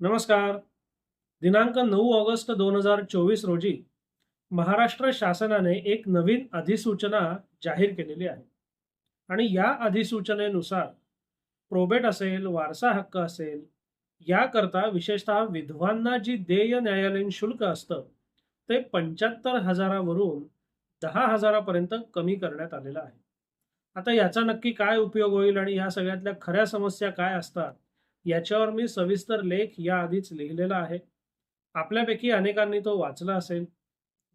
नमस्कार. दिनांक नऊ ऑगस्ट दोन हजार चोवीस रोजी महाराष्ट्र शासनाने एक नवीन अधिसूचना जाहीर केलेली आहे. आणि या अधिसूचनेनुसार प्रोबेट असेल वारसा हक्क असेल याकरता विशेषतः विधवांना जी देय न्यायालयीन शुल्क असतं ते पंच्याहत्तर हजारावरून दहा हजारापर्यंत कमी करण्यात आलेलं आहे. आता याचा नक्की काय उपयोग होईल आणि या सगळ्यातल्या खऱ्या समस्या काय असतात याच्यावर मी सविस्तर लेख या आधीच लिहिलेला आहे. आपल्यापैकी अनेकांनी तो वाचला असेल.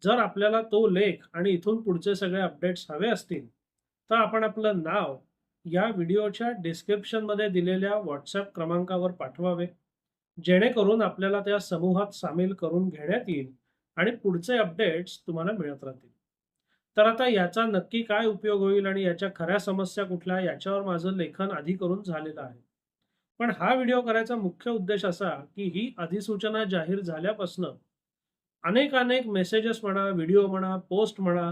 जर आपल्याला तो लेख आणि इथून पुढचे सगळे अपडेट्स हवे असतील तर आपण आपलं नाव या व्हिडिओच्या डिस्क्रिप्शनमध्ये दिलेल्या व्हॉट्सॲप क्रमांकावर पाठवावे. जेणेकरून आपल्याला त्या समूहात सामील करून घेण्यात येईल आणि पुढचे अपडेट्स तुम्हाला मिळत राहतील. तर आता याचा नक्की काय उपयोग होईल आणि याच्या खऱ्या समस्या कुठल्या याच्यावर माझं लेखन आधी करून झालेलं आहे. पण हा व्हिडिओ करायचा मुख्य उद्देश असा की ही अधिसूचना जाहीर झाल्यापासून अनेक अनेक मेसेजेस म्हणा व्हिडिओ म्हणा पोस्ट म्हणा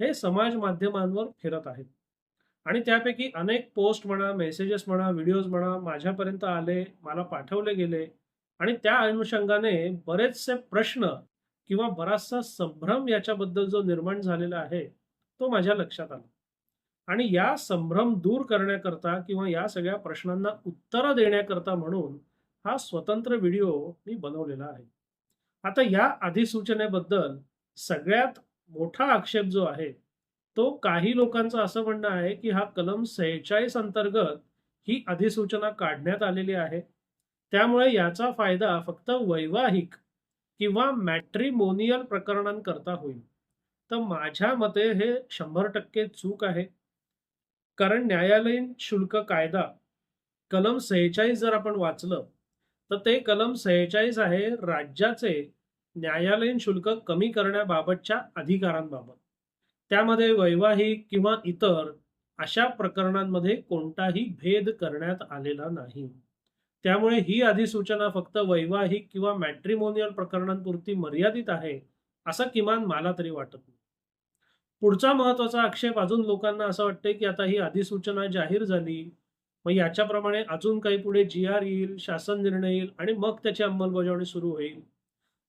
हे समाज माध्यमांवर फिरत आहेत. आणि त्यापैकी अनेक पोस्ट म्हणा मेसेजेस म्हणा व्हिडिओज म्हणा माझ्यापर्यंत आले मला पाठवले गेले. आणि त्या अनुषंगाने बरेचसे प्रश्न किंवा बराचसा संभ्रम याच्याबद्दल जो निर्माण झालेला आहे तो माझ्या लक्षात आला. आणि या संभ्रम दूर करण्याकरता किंवा या सगळ्या प्रश्नांना उत्तरं देण्याकरता म्हणून हा स्वतंत्र व्हिडिओ मी बनवलेला आहे. आता या अधिसूचनेबद्दल सगळ्यात मोठा आक्षेप जो आहे तो काही लोकांचं असं म्हणणं आहे की हा कलम सेहेचाळीस अंतर्गत ही अधिसूचना काढण्यात आलेली आहे. त्यामुळे याचा फायदा फक्त वैवाहिक किंवा मॅट्रिमोनियल प्रकरणांकरता होईल. तर माझ्या मते हे शंभर टक्के चूक आहे. कारण न्यायालयीन शुल्क कायदा कलम सेहेचाळीस जर आपण वाचलं तर ते कलम सेहेचाळीस आहे राज्याचे न्यायालयीन शुल्क कमी करण्याबाबतच्या अधिकारांबाबत. त्यामध्ये वैवाहिक किंवा इतर अशा प्रकरणांमध्ये कोणताही भेद करण्यात आलेला नाही. त्यामुळे ही अधिसूचना फक्त वैवाहिक किंवा मॅट्रिमोनियल प्रकरणांपुरती मर्यादित आहे असं किमान मला तरी वाटत नाही. पुढचा महत्त्वाचा आक्षेप अजून लोकांना असं वाटतंय की आता ही अधिसूचना जाहीर झाली. मग याच्याप्रमाणे अजून काही पुढे जी आर येईल शासन निर्णय येईल आणि मग त्याची अंमलबजावणी सुरू होईल.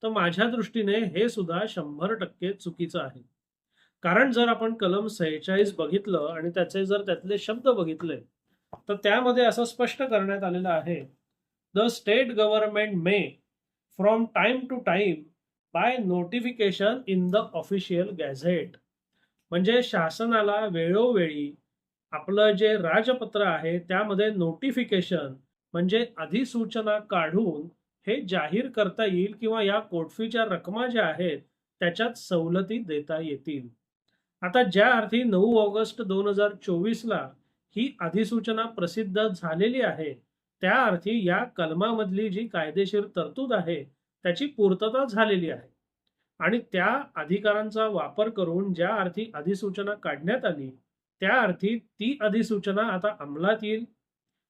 तर माझ्या दृष्टीने हे सुद्धा शंभर टक्के चुकीचं आहे. कारण जर आपण कलम सेहेचाळीस बघितलं आणि त्याचे जर त्यातले शब्द बघितले तर त्यामध्ये असं स्पष्ट करण्यात आलेलं आहे. The state government may from time to time by notification in the official gazette. म्हणजे शासनाला वेळोवेळी आपलं जे राजपत्र आहे त्यामध्ये नोटिफिकेशन म्हणजे अधिसूचना काढून हे जाहीर करता येईल किंवा या कोटफीच्या रकमा ज्या आहेत त्याच्यात सवलती देता येतील. आता ज्या अर्थी नऊ ऑगस्ट दोन हजार चोवीसला ही अधिसूचना प्रसिद्ध झालेली आहे त्या अर्थी या कलमामधली जी कायदेशीर तरतूद आहे त्याची पूर्तता झालेली आहे. आणि त्या अधिकारांचा वापर करून ज्या अर्थी अधिसूचना काढण्यात आली त्या अर्थी ती अधिसूचना आता अंमलात येईल.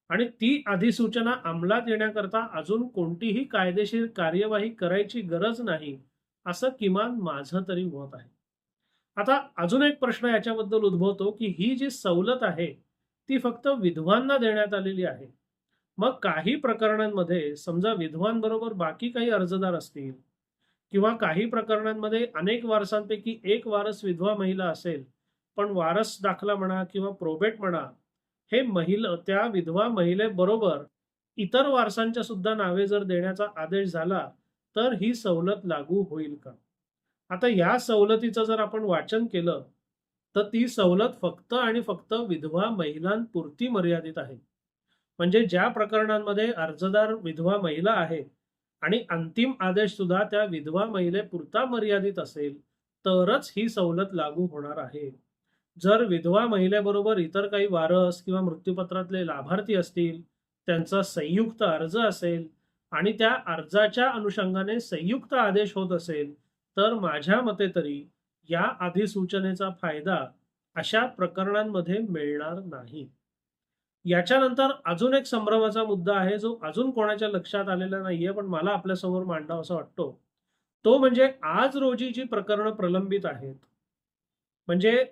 आणि ती अधिसूचना अंमलात येण्याकरता अजून कोणतीही कायदेशीर कार्यवाही करायची गरज नाही असं किमान माझं तरी मत आहे. आता अजून एक प्रश्न याच्याबद्दल उद्भवतो की ही जी सवलत आहे ती फक्त विधवांना देण्यात आलेली आहे. मग काही प्रकरणांमध्ये समजा विधवांबरोबर बाकी काही अर्जदार असतील किंवा काही प्रकरणांमध्ये अनेक वारसांपैकी एक वारस विधवा महिला असेल पण वारस दाखला म्हणा किंवा प्रोबेट म्हणा हे महिला त्या विधवा महिलेबरोबर इतर वारसांच्या सुद्धा नावे जर देण्याचा आदेश झाला तर ही सवलत लागू होईल का? आता या सवलतीचं जर आपण वाचन केलं तर ती सवलत फक्त आणि फक्त विधवा महिलांपुरती मर्यादित आहे. म्हणजे ज्या प्रकरणांमध्ये अर्जदार विधवा महिला आहेत आणि अंतिम आदेश सुद्धा त्या विधवा महिलेपुरता मर्यादित असेल तरच ही सवलत लागू होणार आहे. जर विधवा महिलेबरोबर इतर काही वारस किंवा मृत्यूपत्रातले लाभार्थी असतील त्यांचा संयुक्त अर्ज असेल आणि त्या अर्जाच्या अनुषंगाने संयुक्त आदेश होत असेल तर माझ्या मते तरी या अधिसूचनेचा फायदा अशा प्रकरणांमध्ये मिळणार नाही. याच्यानंतर अजून एक संभ्रमाचा मुद्दा आहे जो अजून कोणाच्या लक्षात आलेला नाहीये पण मला आपल्यासमोर मांडावा असं वाटतो. तो म्हणजे आज रोजी जी प्रकरणं प्रलंबित आहेत म्हणजे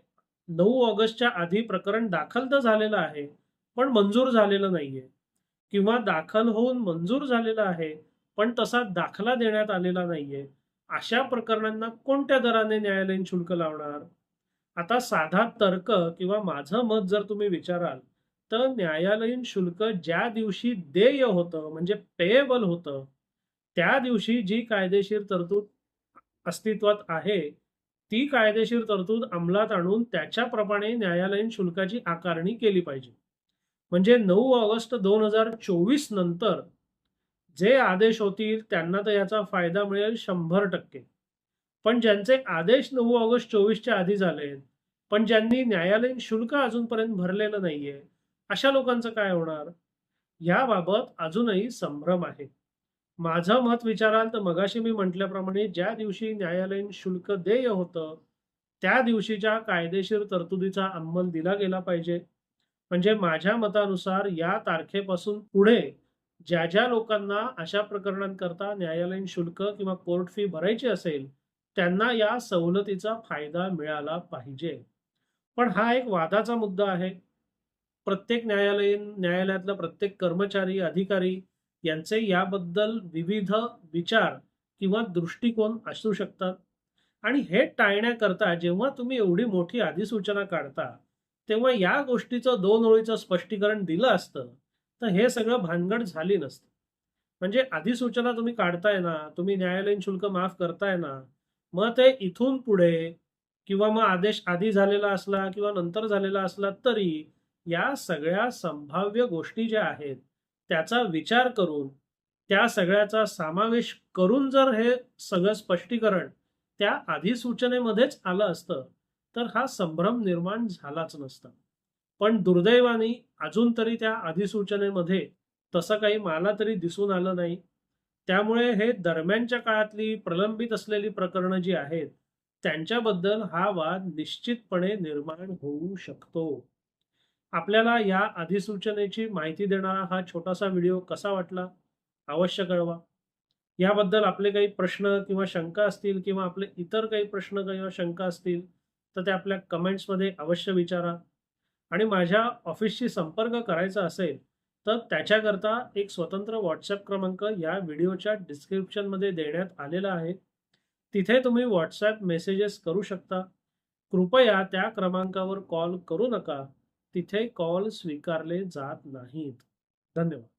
नऊ ऑगस्टच्या आधी प्रकरण दाखल तर झालेलं आहे पण मंजूर झालेलं नाहीये. किंवा दाखल होऊन मंजूर झालेलं आहे पण तसा दाखला देण्यात आलेला नाहीये. अशा प्रकरणांना कोणत्या दराने न्यायालयीन शुल्क लावणार? आता साधा तर्क किंवा माझं मत जर तुम्ही विचाराल तर न्यायालयीन शुल्क ज्या दिवशी देय होतं म्हणजे पेएबल होतं त्या दिवशी जी कायदेशीर तरतूद अस्तित्वात आहे ती कायदेशीर तरतूद अंमलात आणून त्याच्याप्रमाणे न्यायालयीन शुल्काची आकारणी केली पाहिजे. म्हणजे नऊ ऑगस्ट दोन हजार चोवीस नंतर जे आदेश होतील त्यांना तर याचा फायदा मिळेल शंभर टक्के. पण ज्यांचे आदेश नऊ ऑगस्ट चोवीसच्या आधी झाले पण ज्यांनी न्यायालयीन शुल्क अजूनपर्यंत भरलेलं नाहीये अशा लोकांचं काय होणार? याबाबत अजूनही संभ्रम आहे. माझं मत विचाराल तर मगाशी मी म्हटल्याप्रमाणे ज्या दिवशी न्यायालयीन शुल्क देय होतं त्या दिवशीच्या कायदेशीर तरतुदीचा अंमल दिला गेला पाहिजे. म्हणजे माझ्या मतानुसार या तारखेपासून पुढे ज्या ज्या लोकांना अशा प्रकरणांकरता न्यायालयीन शुल्क किंवा कोर्ट फी भरायची असेल त्यांना या सवलतीचा फायदा मिळाला पाहिजे. पण हा एक वादाचा मुद्दा आहे. प्रत्येक न्यायालयीन न्यायालयातला प्रत्येक कर्मचारी अधिकारी यांचे याबद्दल विविध विचार किंवा दृष्टिकोन असू शकतात. आणि हे टाळण्याकरता जेव्हा तुम्ही एवढी मोठी अधिसूचना काढता तेव्हा या गोष्टीचं दोन ओळीचं स्पष्टीकरण दिलं असतं तर हे सगळं भानगड झाली नसतं. म्हणजे अधिसूचना तुम्ही काढताय ना तुम्ही न्यायालयीन शुल्क माफ करताय ना मग ते इथून पुढे किंवा मग आदेश आधी झालेला असला किंवा नंतर झालेला असला तरी या सगळ्या संभाव्य गोष्टी ज्या आहेत त्याचा विचार करून त्या सगळ्याचा समावेश करून जर हे सगळं स्पष्टीकरण त्या अधिसूचनेमध्येच आलं असतं तर हा संभ्रम निर्माण झालाच नसता. पण दुर्दैवाने अजून तरी त्या अधिसूचनेमध्ये तसं काही मला तरी दिसून आलं नाही. त्यामुळे हे दरम्यानच्या काळातली प्रलंबित असलेली प्रकरणं जी आहेत त्यांच्याबद्दल हा वाद निश्चितपणे निर्माण होऊ शकतो. आपल्याला या अधिसूचनेची माहिती देणारा हा छोटासा व्हिडिओ कसा वाटला? अवश्य कळवा. याबद्दल आपले काही प्रश्न किंवा शंका असतील किंवा आपले इतर काही प्रश्न किंवा शंका असतील तर ते आपल्या कमेंट्समध्ये अवश्य विचारा. आणि माझ्या ऑफिसशी संपर्क करायचा असेल तर त्याच्याकरता एक स्वतंत्र व्हॉट्सॲप क्रमांक या व्हिडिओच्या डिस्क्रिप्शनमध्ये देण्यात आलेला आहे. तिथे तुम्ही व्हॉट्सॲप मेसेजेस करू शकता. कृपया त्या क्रमांकावर कॉल करू नका. तिथे कॉल स्वीकारले जात नाहीत. धन्यवाद.